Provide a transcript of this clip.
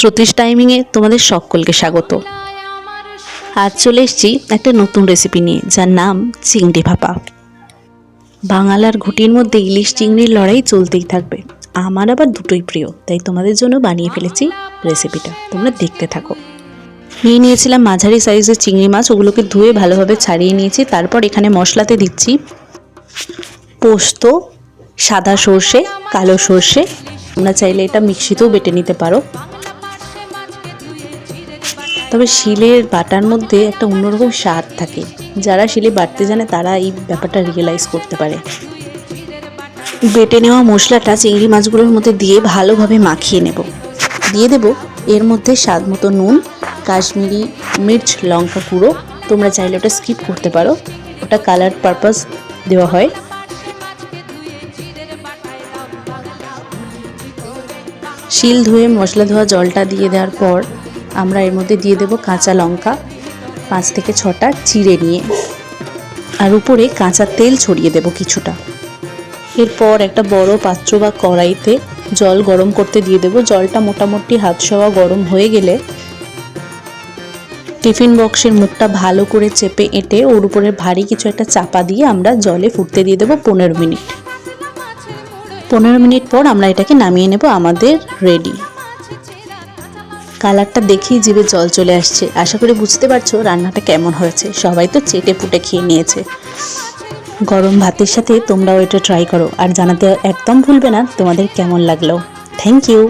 শ্রুতিশ টাইমিংয়ে তোমাদের সকলকে স্বাগত। আজ চলে এসেছি একটা নতুন রেসিপি নিয়ে, যার নাম চিংড়ি ভাপা। বাঙালার ঘুটির মধ্যে ইলিশ চিংড়ির লড়াই চলতেই থাকবে। আমার আবার দুটোই প্রিয়, তাই তোমাদের জন্য বানিয়ে ফেলেছি রেসিপিটা তোমরা দেখতে থাকো। নিয়ে নিয়েছিলাম মাঝারি সাইজের চিংড়ি মাছ, ওগুলোকে ধুয়ে ভালোভাবে ছাড়িয়ে নিয়েছি। তারপর এখানে মশলাতে দিচ্ছি পোস্ত, সাদা সর্ষে, কালো সর্ষে। তোমরা চাইলে এটা মিক্সিতেও বেটে নিতে পারো। তবে শিলের বাটার মধ্যে একটা অন্যরকম স্বাদ থাকে। যারা শিলে বাটতে জানে তারা এই ব্যাপারটা রিয়েলাইজ করতে পারে। বেটে নেওয়া মশলাটা চিংড়ি মাছগুলোর মধ্যে দিয়ে ভালোভাবে মাখিয়ে নেব। দিয়ে দেব এর মধ্যে স্বাদ মতো নুন, কাশ্মীরি মির্চ, লঙ্কা গুঁড়ো। তোমরা চাইলে ওটা স্কিপ করতে পারো। ওটা কালার পারপাস দেওয়া হয়। শিল ধুয়ে মশলা ধোয়া জলটা দিয়ে দেওয়ার পর আমরা এর মধ্যে দিয়ে দেব কাঁচা লঙ্কা, পাঁচ থেকে ছটা চিড়ে নিয়ে। আর উপরে কাঁচা তেল ছড়িয়ে দেব কিছুটা। এরপর একটা বড় পাত্র বা কড়াইতে জল গরম করতে দিয়ে দেব। জলটা মোটামুটি হাত সওয়া গরম হয়ে গেলে টিফিন বক্সের মুখটা ভালো করে চেপে এঁটে ওর উপরে ভারী কিছু একটা চাপা দিয়ে আমরা জলে ফুটতে দিয়ে দেবো পনেরো মিনিট। পনেরো মিনিট পর আমরা এটাকে নামিয়ে নেব আমাদের রেডি। কালারটা দেখেই জিভে জল চলে আসছে। আশা করি বুঝতে পারছ রান্নাটা কেমন হয়েছে। সবাই তো চেটে পুটে খেয়ে নিয়েছে। গরম ভাতের সাথে তোমরাও এটা ট্রাই করো। আর জানাতে একদম ভুলবে না তোমাদের কেমন লাগল। Thank you